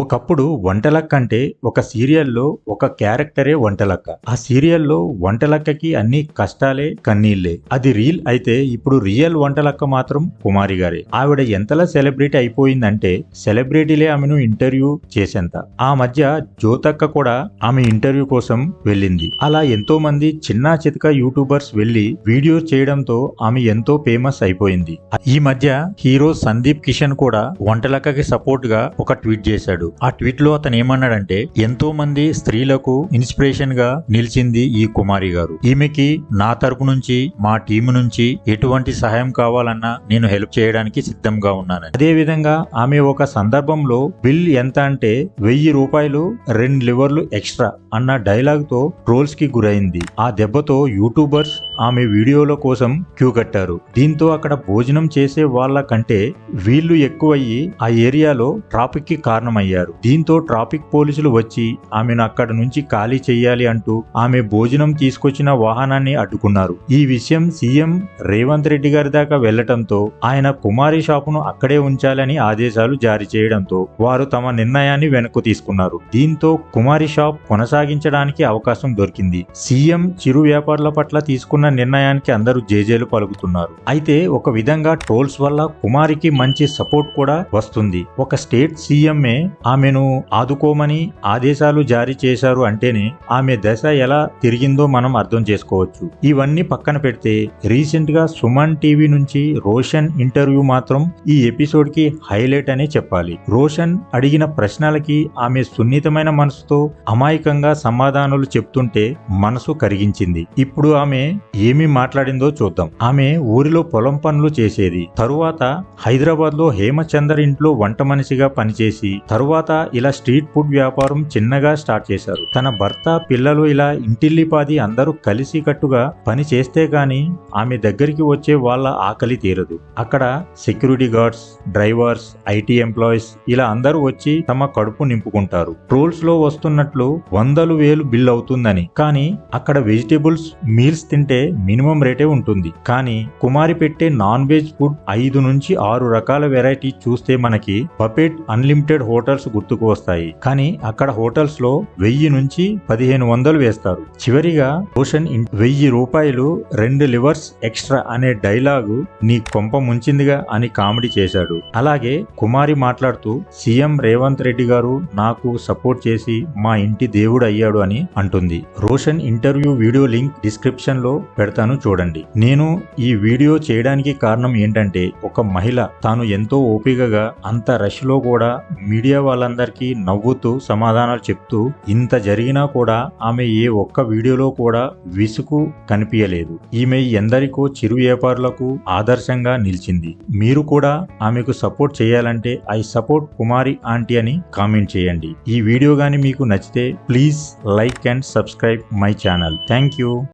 ఒకప్పుడు వంటలక్క అంటే ఒక సీరియల్లో ఒక క్యారెక్టరే వంటలక్క. ఆ సీరియల్లో వంటలక్కకి అన్ని కష్టాలే కన్నీళ్ళే అది రీల్ అయితే ఇప్పుడు రియల్ వంటలక్క మాత్రం కుమారి గారే. ఆవిడ ఎంతలా సెలబ్రిటీ అయిపోయిందంటే సెలబ్రిటీలే ఆమెను ఇంటర్వ్యూ చేసేంత. ఆ మధ్య జ్యోతక్క కూడా ఆమె ఇంటర్వ్యూ కోసం వెళ్ళింది. అలా ఎంతో మంది చిన్న చితక యూట్యూబర్స్ వెళ్ళి వీడియో చేయడంతో ఆమె ఎంతో ఫేమస్ అయిపోయింది. ఈ మధ్య హీరో సందీప్ కిషన్ కూడా వంటలక్కకి సపోర్ట్గా ఒక ట్వీట్ చేశాడు. ఆ ట్వీట్లో అతను ఏమన్నాడంటే ఎంతో మంది స్త్రీలకు ఇన్స్పిరేషన్గా నిలిచింది ఈ కుమారి గారు. ఈమెకి నా తరపు నుంచి మా టీం నుంచి ఎటువంటి సహాయం కావాలన్నా నేను హెల్ప్ చేయడానికి సిద్ధంగా ఉన్నాను అదే విధంగా ఆమె ఒక సందర్భంలో బిల్ ఎంత అంటే వెయ్యి రూపాయలు రెండు లివర్లు ఎక్స్ట్రా అన్న డైలాగ్తో ట్రోల్స్కి గురైంది. ఆ దెబ్బతో యూట్యూబర్స్ ఆమె వీడియోల కోసం క్యూ కట్టారు. దీంతో అక్కడ భోజనం చేసే వాళ్ళ కంటే వీళ్ళు ఎక్కువయ్యి ఆ ఏరియాలో ట్రాఫిక్కి కారణమయ్యారు. దీంతో ట్రాఫిక్ పోలీసులు వచ్చి ఆమెను అక్కడ నుంచి ఖాళీ చేయాలి అంటూ ఆమె భోజనం తీసుకొచ్చిన వాహనాన్ని అడ్డుకున్నారు. ఈ విషయం సీఎం రేవంత్ రెడ్డి గారి దాకా వెళ్ళటంతో ఆయన కుమారి షాపును అక్కడే ఉంచాలని ఆదేశాలు జారీ చేయడంతో వారు తమ నిర్ణయాన్ని వెనక్కు తీసుకున్నారు. దీంతో కుమారి షాప్ కొనసాగించడానికి అవకాశం దొరికింది. సీఎం చిరు వ్యాపారుల పట్ల తీసుకున్న నిర్ణయానికి అందరూ జేజేలు పలుకుతున్నారు. అయితే ఒక విధంగా ట్రోల్స్ వల్ల కుమారికి మంచి సపోర్ట్ కూడా వస్తుంది. ఒక స్టేట్ సీఎంఏ ఆమెను ఆదుకోమని ఆదేశాలు జారీ చేశారు అంటేనే ఆమె దశ ఎలా తిరిగిందో మనం అర్థం చేసుకోవచ్చు. ఇవన్నీ పక్కన పెడితే రీసెంట్గా సుమన్ టీవీ నుంచి రోషన్ ఇంటర్వ్యూ మాత్రం ఈ ఎపిసోడ్కి హైలైట్ అనే చెప్పాలి. రోషన్ అడిగిన ప్రశ్నలకి ఆమె సున్నితమైన మనసుతో అమాయకంగా సమాధానాలు చెప్తుంటే మనసు కరిగించింది. ఇప్పుడు ఆమె ఏమి మాట్లాడిందో చూద్దాం. ఆమె ఊరిలో పొలం పనులు చేసేది. తరువాత హైదరాబాద్లో హేమచందర్ ఇంట్లో వంట మనిషిగా పనిచేసి తరువాత ఇలా స్ట్రీట్ ఫుడ్ వ్యాపారం చిన్నగా స్టార్ట్ చేశారు. తన భర్త పిల్లలు ఇలా ఇంటిల్లిపాది అందరూ కలిసి కట్టుగా పని చేస్తే గాని ఆమె దగ్గరికి వచ్చే వాళ్ళ ఆకలి తీరదు. అక్కడ security guards drivers IT employees ఇలా అందరూ వచ్చి తమ కడుపు నింపుకుంటారు. ట్రోల్స్లో వస్తున్నట్లు వందలు వేలు బిల్ అవుతుందని. కానీ అక్కడ వెజిటేబుల్స్ మీల్స్ తింటే మినిమం రేటే ఉంటుంది. కానీ కుమారి పెట్టే నాన్ వెజ్ ఫుడ్ ఐదు నుంచి ఆరు రకాల వెరైటీ చూస్తే మనకి పపేట్ అన్లిమిటెడ్ హోటల్ హోటల్స్ గుర్తుకు వస్తాయి. కానీ అక్కడ హోటల్స్లో వెయ్యి నుంచి పదిహేను వందలు వేస్తారు. చివరిగా రోషన్ వెయ్యి రూపాయలు రెండు లివర్స్ ఎక్స్ట్రా అనే డైలాగు నీ కొంప ముంచిందిగా అని కామెడీ చేశాడు. అలాగే కుమారి మాట్లాడుతూ సీఎం రేవంత్ రెడ్డి గారు నాకు సపోర్ట్ చేసి మా ఇంటి దేవుడు అయ్యాడు అని అంటుంది. రోషన్ ఇంటర్వ్యూ వీడియో లింక్ డిస్క్రిప్షన్లో పెడతాను చూడండి. నేను ఈ వీడియో చేయడానికి కారణం ఏంటంటే ఒక మహిళ తాను ఎంతో ఓపికగా అంత రష్లో కూడా మీడియా వాళ్ళందరికీ నవ్వుతూ సమాధానాలు చెప్తూ ఇంత జరిగినా కూడా ఆమె ఏ ఒక్క వీడియోలో కూడా విసుగు కనిపించలేదు ఈమె ఎందరికో చిరు వ్యాపారులకు ఆదర్శంగా నిలిచింది. మీరు కూడా ఆమెకు సపోర్ట్ చేయాలంటే ఐ సపోర్ట్ కుమారి ఆంటీ అని కామెంట్ చేయండి. ఈ వీడియో గాని మీకు నచ్చితే please like and subscribe my channel. Thank you.